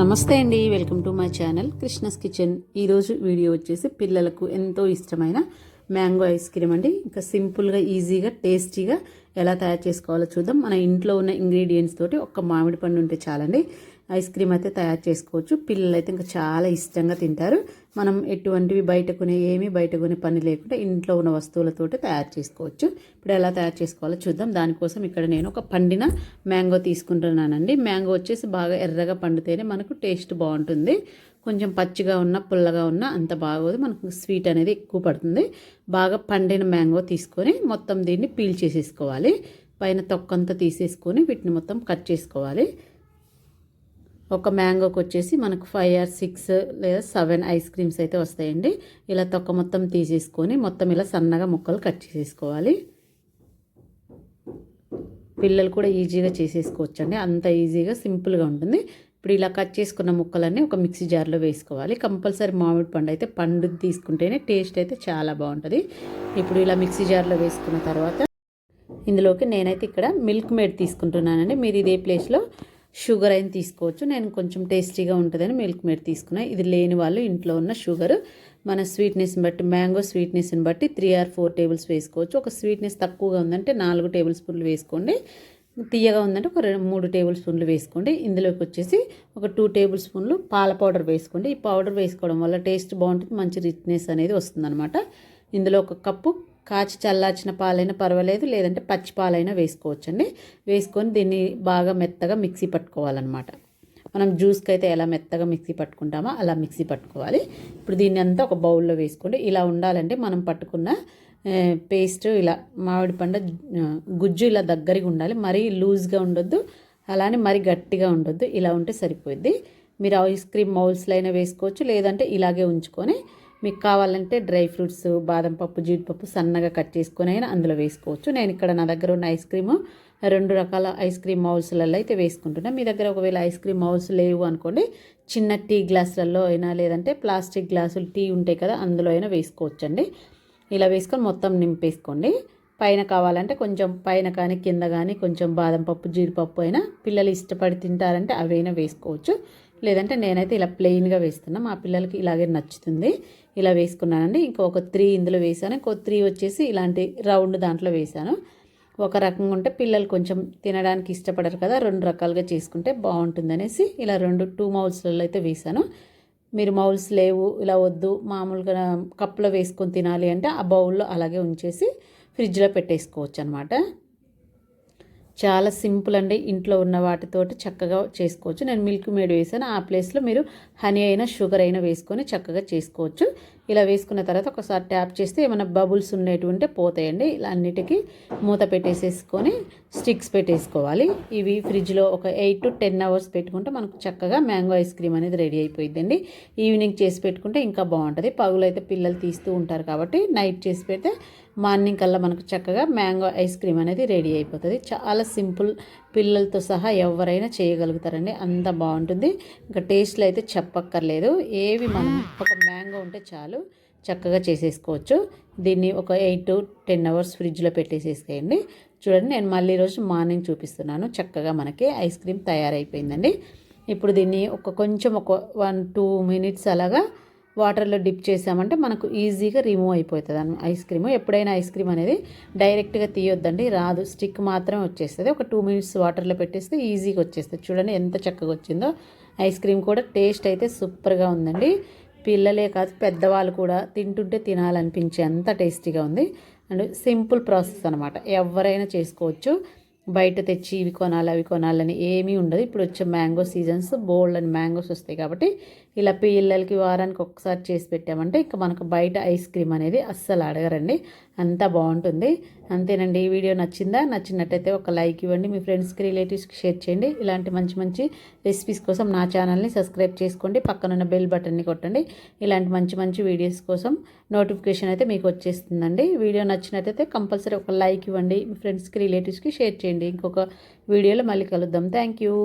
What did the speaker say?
నమస్తే అండి welcome to my channel Krishna's kitchen. ఈరోజు వీడియో వచ్చేసి పిల్లలకు ఎంతో ఇష్టమైన మ్యాంగో ఐస్ క్రీమ్ అండి. ఇంకా సింపుల్గా ఈజీగా టేస్టీగా ఎలా తయారు చేసుకోవాలో చూద్దాం. మన ఇంట్లో ఉన్న ఇంగ్రీడియంట్స్ తోటి ఒక్క మామిడి పండు ఉంటే చాలండి. ఐస్ క్రీమ్ అయితే తయారు చేసుకోవచ్చు. పిల్లలు అయితే ఇంకా చాలా ఇష్టంగా తింటారు. మనం ఎటువంటివి బయట కొనే ఏమీ బయట కొనే పని లేకుండా ఇంట్లో ఉన్న వస్తువులతోటి తయారు చేసుకోవచ్చు. ఇప్పుడు ఎలా తయారు చేసుకోవాలో చూద్దాం. దానికోసం ఇక్కడ నేను ఒక పండిన మ్యాంగో తీసుకుంటున్నానండి. మ్యాంగో వచ్చేసి బాగా ఎర్రగా పండితేనే మనకు టేస్ట్ బాగుంటుంది. కొంచెం పచ్చిగా ఉన్న పుల్లగా ఉన్న అంత బాగోదు. మనకు స్వీట్ అనేది ఎక్కువ పడుతుంది. బాగా పండిన మ్యాంగో తీసుకొని మొత్తం దీన్ని పీల్ చేసేసుకోవాలి. పైన తొక్కంతా తీసేసుకొని వీటిని మొత్తం కట్ చేసుకోవాలి. ఒక మ్యాంగోకి వచ్చేసి మనకు ఫైవ్ ఆర్ సిక్స్ లేదా సెవెన్ ఐస్ క్రీమ్స్ అయితే వస్తాయండి. ఇలా తొక్క మొత్తం తీసేసుకొని మొత్తం ఇలా సన్నగా ముక్కలు కట్ చేసేసుకోవాలి. పిల్లలు కూడా ఈజీగా చేసేసుకోవచ్చు అండి అంత ఈజీగా సింపుల్గా ఉంటుంది. ఇప్పుడు ఇలా కట్ చేసుకున్న ముక్కలన్నీ ఒక మిక్సీ జార్లో వేసుకోవాలి. కంపల్సరీ మామిడి పండు అయితే పండు తీసుకుంటేనే టేస్ట్ అయితే చాలా బాగుంటుంది. ఇప్పుడు ఇలా మిక్సీ జార్లో వేసుకున్న తర్వాత ఇందులోకి నేనైతే ఇక్కడ మిల్క్ మేడ్ తీసుకుంటున్నానండి. మీరు ఇదే ప్లేస్లో షుగర్ అయిన తీసుకోవచ్చు. నేను కొంచెం టేస్టీగా ఉంటుందని మిల్క్ మేడ్ తీసుకున్నాను ఇది లేని వాళ్ళు ఇంట్లో ఉన్న షుగర్. మన స్వీట్నెస్ని బట్టి మ్యాంగో స్వీట్నెస్ని బట్టి త్రీ ఆర్ ఫోర్ టేబుల్స్ వేసుకోవచ్చు. ఒక స్వీట్నెస్ తక్కువగా ఉందంటే నాలుగు టేబుల్ స్పూన్లు వేసుకోండి. తీయగా ఉందంటే ఒక రెండు మూడు టేబుల్ స్పూన్లు వేసుకోండి. ఇందులోకి వచ్చేసి ఒక టూ టేబుల్ స్పూన్లు పాల పౌడర్ వేసుకోండి. ఈ పౌడర్ వేసుకోవడం వల్ల టేస్ట్ బాగుంటుంది మంచి రిచ్నెస్ అనేది వస్తుందన్నమాట. ఇందులో ఒక కప్పు కాచి చల్లార్చిన పాలైనా పర్వాలేదు లేదంటే పచ్చి పాలైనా వేసుకోవచ్చండి. వేసుకొని దీన్ని బాగా మెత్తగా మిక్సీ పట్టుకోవాలన్నమాట. మనం జ్యూస్కి అయితే ఎలా మెత్తగా మిక్సీ పట్టుకుంటామో అలా మిక్సీ పట్టుకోవాలి. ఇప్పుడు దీన్ని అంతా ఒక బౌల్లో వేసుకోండి. ఇలా ఉండాలంటే మనం పట్టుకున్న పేస్ట్ ఇలా మామిడి పండు గుజ్జు ఇలా దగ్గరగా ఉండాలి. మరీ లూజ్గా ఉండొద్దు అలానే మరీ గట్టిగా ఉండొద్దు. ఇలా ఉంటే సరిపోద్ది మీరు ఐస్ క్రీమ్ మౌల్స్లో అయినా వేసుకోవచ్చు లేదంటే ఇలాగే ఉంచుకొని మీకు కావాలంటే డ్రై ఫ్రూట్స్ బాదం పప్పు జీడిపప్పు సన్నగా కట్ చేసుకొని అయినా అందులో వేసుకోవచ్చు. నేను ఇక్కడ నా దగ్గర ఉన్న ఐస్ క్రీము రెండు రకాల ఐస్ క్రీమ్ మౌల్స్లలో అయితే వేసుకుంటున్నాను మీ దగ్గర ఒకవేళ ఐస్ క్రీమ్ మౌల్స్ లేవు అనుకోండి చిన్న టీ గ్లాసులలో అయినా లేదంటే ప్లాస్టిక్ గ్లాసులు టీ ఉంటాయి కదా అందులో అయినా వేసుకోవచ్చండి. ఇలా వేసుకొని మొత్తం నింపేసుకోండి. పైన కావాలంటే కొంచెం పైన కానీ కింద కానీ కొంచెం బాదం పప్పు జీడిపప్పు అయినా పిల్లలు ఇష్టపడి తింటారంటే అవైనా వేసుకోవచ్చు. లేదంటే నేనైతే ఇలా ప్లెయిన్గా వేస్తున్నా. మా పిల్లలకి ఇలాగే నచ్చుతుంది. ఇలా వేసుకున్నానండి. ఇంకొక త్రీ ఇందులో వేసాను ఇంకో త్రీ వచ్చేసి ఇలాంటి రౌండ్ దాంట్లో వేసాను ఒక రకంగా ఉంటే పిల్లలు కొంచెం తినడానికి ఇష్టపడరు కదా. రెండు రకాలుగా చేసుకుంటే బాగుంటుంది అనేసి ఇలా రెండు టూ మౌల్స్లలో అయితే వేసాను మీరు మౌల్స్ లేవు ఇలా వద్దు మామూలుగా కప్పులో వేసుకొని తినాలి అంటే ఆ బౌల్లో అలాగే ఉంచేసి ఫ్రిడ్జ్లో పెట్టేసుకోవచ్చు అనమాట చాలా సింపుల్ అండి ఇంట్లో ఉన్న వాటితోటి చక్కగా చేసుకోవచ్చు. నేను మిల్క్ మేడ్ వేసాను. ఆ ప్లేస్లో మీరు హనీ అయినా షుగర్ అయినా వేసుకొని చక్కగా చేసుకోవచ్చు. ఇలా వేసుకున్న తర్వాత ఒకసారి ట్యాప్ చేస్తే ఏమైనా బబుల్స్ ఉండేటువంటి పోతాయండి. ఇలా అన్నిటికీ మూత పెట్టేసేసుకొని స్టిక్స్ పెట్టేసుకోవాలి. ఇవి ఫ్రిడ్జ్లో ఒక ఎయిట్ టు టెన్ అవర్స్ పెట్టుకుంటే మనకు చక్కగా మ్యాంగో ఐస్ క్రీమ్ అనేది రెడీ అయిపోయిందండి ఈవినింగ్ చేసి పెట్టుకుంటే ఇంకా బాగుంటుంది. పగులైతే పిల్లలు తీస్తూ ఉంటారు కాబట్టి నైట్ చేసి పెడితే మార్నింగ్ కల్లా మనకు చక్కగా మ్యాంగో ఐస్ క్రీమ్ అనేది రెడీ అయిపోతుంది. చాలా సింపుల్ పిల్లలతో సహా ఎవరైనా చేయగలుగుతారండి. అంత బాగుంటుంది. ఇంకా టేస్ట్లో అయితే చెప్పక్కర్లేదు. ఏవి మనం ఒక మ్యాంగో ఉంటే చాలు చక్కగా చేసేసుకోవచ్చు. దీన్ని ఒక ఎయిట్ టు టెన్ అవర్స్ ఫ్రిడ్జ్లో పెట్టేసేసేయండి. చూడండి నేను మళ్ళీ రోజు మార్నింగ్ చూపిస్తున్నాను. చక్కగా మనకి ఐస్ క్రీమ్ తయారైపోయిందండి. ఇప్పుడు దీన్ని ఒక కొంచెం ఒక వన్ టూ మినిట్స్ అలాగా వాటర్లో డిప్ చేసామంటే మనకు ఈజీగా రిమూవ్ అయిపోతుంది అన్న ఐస్ క్రీమ్. ఎప్పుడైనా ఐస్ క్రీమ్ అనేది డైరెక్ట్గా తీయొద్దండి రాదు. స్టిక్ మాత్రం వచ్చేస్తుంది. ఒక టూ మినిట్స్ వాటర్లో పెట్టేస్తే ఈజీగా వచ్చేస్తుంది. చూడండి ఎంత చక్కగా వచ్చిందో. ఐస్ క్రీమ్ కూడా టేస్ట్ అయితే సూపర్గా ఉందండి. పిల్లలే కాదు పెద్దవాళ్ళు కూడా తింటుంటే తినాలనిపించే అంత టేస్టీగా ఉంది. అండ్ సింపుల్ ప్రాసెస్ అనమాట ఎవరైనా చేసుకోవచ్చు. బయట తెచ్చి ఇవి కొనాలి అవి కొనాలని ఏమీ ఉండదు. ఇప్పుడు వచ్చే మ్యాంగో సీజన్స్ బోల్డ్ అని మ్యాంగోస్ వస్తాయి కాబట్టి ఇలా పిల్లలకి వారానికి ఒకసారి చేసి పెట్టామంటే ఇంకా మనకు బయట ఐస్ క్రీమ్ అనేది అస్సలు అడగరండి. అంత బాగుంటుంది. అంతేనండి. ఈ వీడియో నచ్చిందా? నచ్చినట్టయితే ఒక లైక్ ఇవ్వండి. మీ ఫ్రెండ్స్కి రిలేటివ్స్కి షేర్ చేయండి. ఇలాంటి మంచి మంచి రెసిపీస్ కోసం నా ఛానల్ని సబ్స్క్రైబ్ చేసుకోండి. పక్కనున్న బెల్ బటన్ని కొట్టండి. ఇలాంటి మంచి మంచి వీడియోస్ కోసం నోటిఫికేషన్ అయితే మీకు వచ్చేస్తుందండి. వీడియో నచ్చినట్టయితే కంపల్సరీ ఒక లైక్ ఇవ్వండి. మీ ఫ్రెండ్స్కి రిలేటివ్స్కి షేర్ చేయండి. ఇంకొక వీడియోలో మళ్ళీ కలుద్దాం. Thank you.